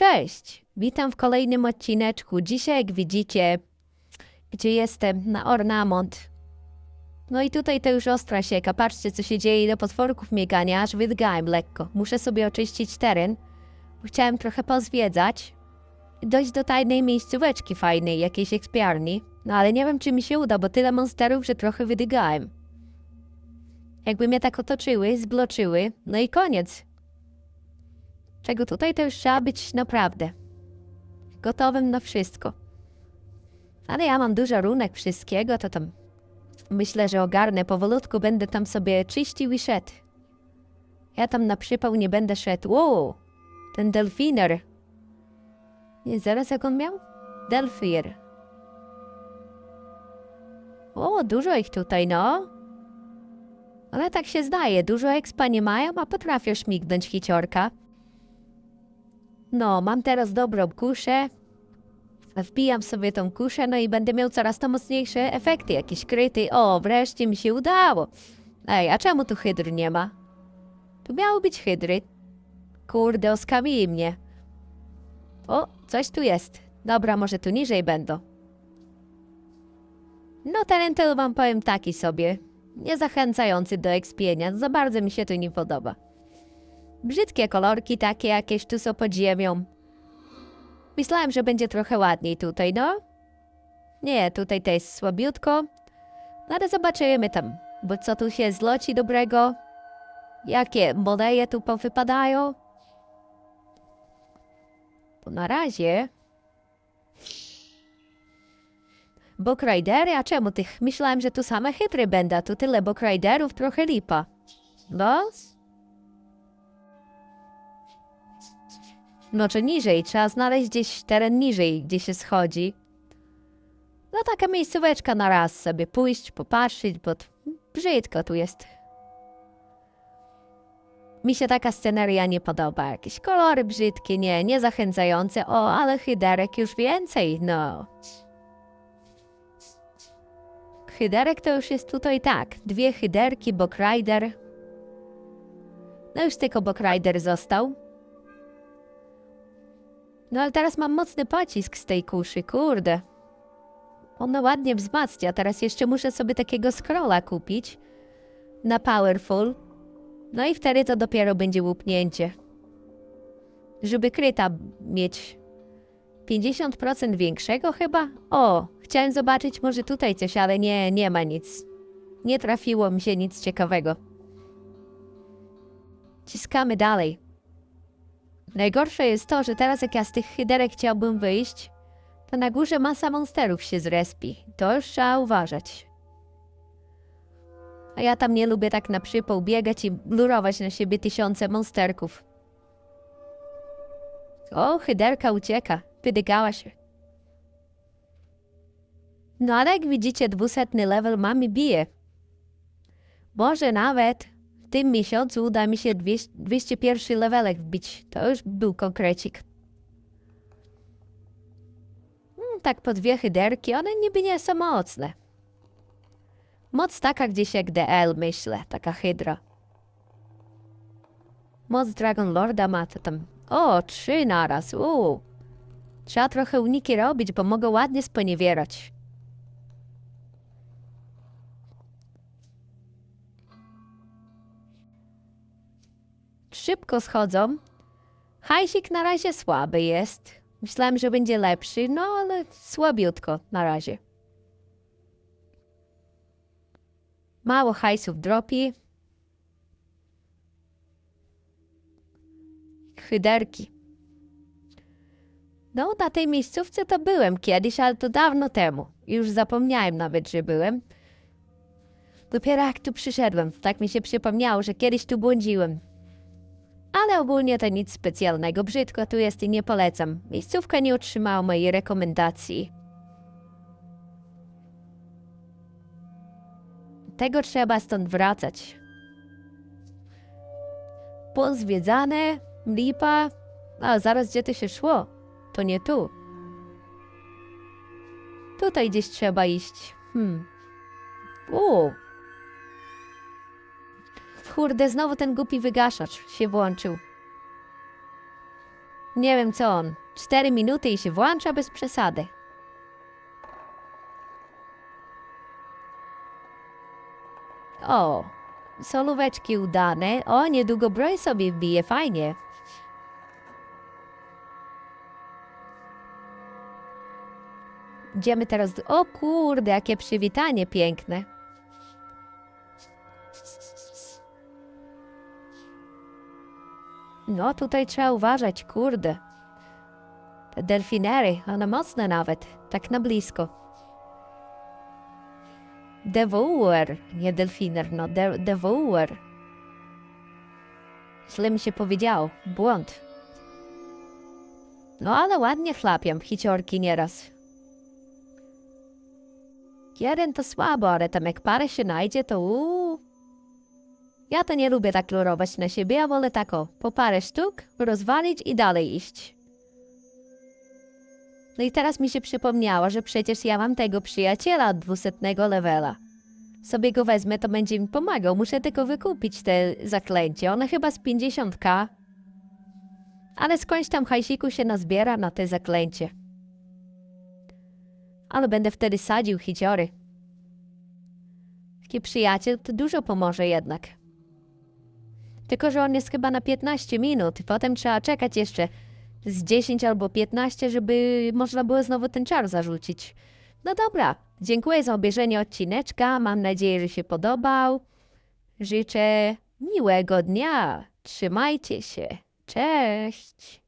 Cześć! Witam w kolejnym odcineczku. Dzisiaj, jak widzicie, gdzie jestem, na ornament. No i tutaj to już ostra sieka. Patrzcie, co się dzieje, ile potworków mnie gania, aż wydgałem lekko. Muszę sobie oczyścić teren, chciałem trochę pozwiedzać. Dojść do tajnej miejscóweczki fajnej, jakiejś ekspiarni. No ale nie wiem, czy mi się uda, bo tyle monsterów, że trochę wydygałem. Jakby mnie tak otoczyły, zbloczyły, no i koniec. Czego tutaj to już trzeba być naprawdę gotowym na wszystko. Ale ja mam dużo runek wszystkiego, to tam myślę, że ogarnę powolutku, będę tam sobie czyścił i szedł. Ja tam na przypał nie będę szedł. Wow, ten delfiner. Nie, zaraz jak on miał? Delfir. O, dużo ich tutaj, no. Ale tak się zdaje, dużo expa nie mają, a potrafią śmignąć hiciorka. No, mam teraz dobrą kuszę. Wbijam sobie tą kuszę, no i będę miał coraz to mocniejsze efekty, jakieś kryty. O, wreszcie mi się udało. Ej, a czemu tu hydr nie ma? Tu miały być hydry. Kurde, oskamili mnie. O, coś tu jest. Dobra, może tu niżej będą. No, teren to wam powiem taki sobie. Niezachęcający do ekspienia. Za bardzo mi się to nie podoba. Brzydkie kolorki takie jakieś tu są pod ziemią. Myślałem, że będzie trochę ładniej tutaj, no. Nie, tutaj jest słabiutko. No ale zobaczymy tam, bo co tu się zloci dobrego? Jakie moleje tu powypadają? Bo na razie... Bokridery? A czemu tych? Myślałem, że tu same chytry będą. Tu tyle bokriderów, trochę lipa. No? No czy niżej, trzeba znaleźć gdzieś teren niżej, gdzie się schodzi. No taka miejscóweczka na raz sobie pójść, popatrzeć, bo brzydko tu jest. Mi się taka sceneria nie podoba. Jakieś kolory brzydkie, nie, niezachęcające. O, ale hyderek już więcej, no. Hyderek to już jest tutaj tak. Dwie hyderki, bokrider. No już tylko bokrider został. No ale teraz mam mocny pocisk z tej kuszy, kurde. Ono ładnie wzmacnia, teraz jeszcze muszę sobie takiego scrolla kupić na Powerful. No i wtedy to dopiero będzie łupnięcie. Żeby kryta mieć 50% większego chyba? O, chciałem zobaczyć może tutaj coś, ale nie, nie ma nic. Nie trafiło mi się nic ciekawego. Ciskamy dalej. Najgorsze jest to, że teraz jak ja z tych hyderek chciałbym wyjść, to na górze masa monsterów się zrespi. To już trzeba uważać. A ja tam nie lubię tak na przypał biegać i blurować na siebie tysiące monsterków. O, hyderka ucieka. Wydygała się. No ale jak widzicie, dwusetny level mam i bije. Może nawet tym miesiącu uda mi się 200 201 levelek wbić. To już był konkrecik. Mm, tak po dwie hyderki, one niby nie są mocne. Moc taka gdzieś jak DL, myślę, taka hydra. Moc Dragon Lorda ma to tam... O, trzy naraz, uuu. Trzeba trochę uniki robić, bo mogę ładnie sponiewierać. Szybko schodzą. Hajsik na razie słaby jest. Myślałem, że będzie lepszy, no ale słabiutko na razie. Mało hajsów dropi. Hyderki. No, na tej miejscówce to byłem kiedyś, ale to dawno temu. Już zapomniałem nawet, że byłem. Dopiero jak tu przyszedłem, tak mi się przypomniało, że kiedyś tu błądziłem. Ale ogólnie to nic specjalnego. Brzydko tu jest i nie polecam. Miejscówka nie otrzymała mojej rekomendacji. Tego trzeba stąd wracać. Pozwiedzane, lipa. A zaraz gdzie to się szło? To nie tu. Tutaj gdzieś trzeba iść. Hmm. U. Kurde, znowu ten głupi wygaszacz się włączył. Nie wiem co on. Cztery minuty i się włącza bez przesady. O, solóweczki udane. O, niedługo broń sobie wbije, fajnie. Idziemy teraz. O kurde, jakie przywitanie piękne. No, tutaj trzeba uważać, kurde. Te delfinery, one mocne nawet, tak na blisko. Devouer, nie delfiner, no, de devouer. Źle mi się powiedziało, błąd. No, ale ładnie chlapią hiciorki nieraz. Jeden to słabo, ale tam jak parę się najdzie, to uuu. Ja to nie lubię tak lurować na siebie, ja wolę tak o, po parę sztuk, rozwalić i dalej iść. No i teraz mi się przypomniało, że przecież ja mam tego przyjaciela od dwusetnego levela. Sobie go wezmę, to będzie mi pomagał. Muszę tylko wykupić te zaklęcie. One chyba z 50k. Ale skądś tam hajsiku się nazbiera na te zaklęcie. Ale będę wtedy sadził hiciory. Taki przyjaciel to dużo pomoże jednak. Tylko, że on jest chyba na 15 minut potem trzeba czekać jeszcze z 10 albo 15, żeby można było znowu ten czar zarzucić. No dobra, dziękuję za obejrzenie odcineczka. Mam nadzieję, że się podobał. Życzę miłego dnia. Trzymajcie się. Cześć.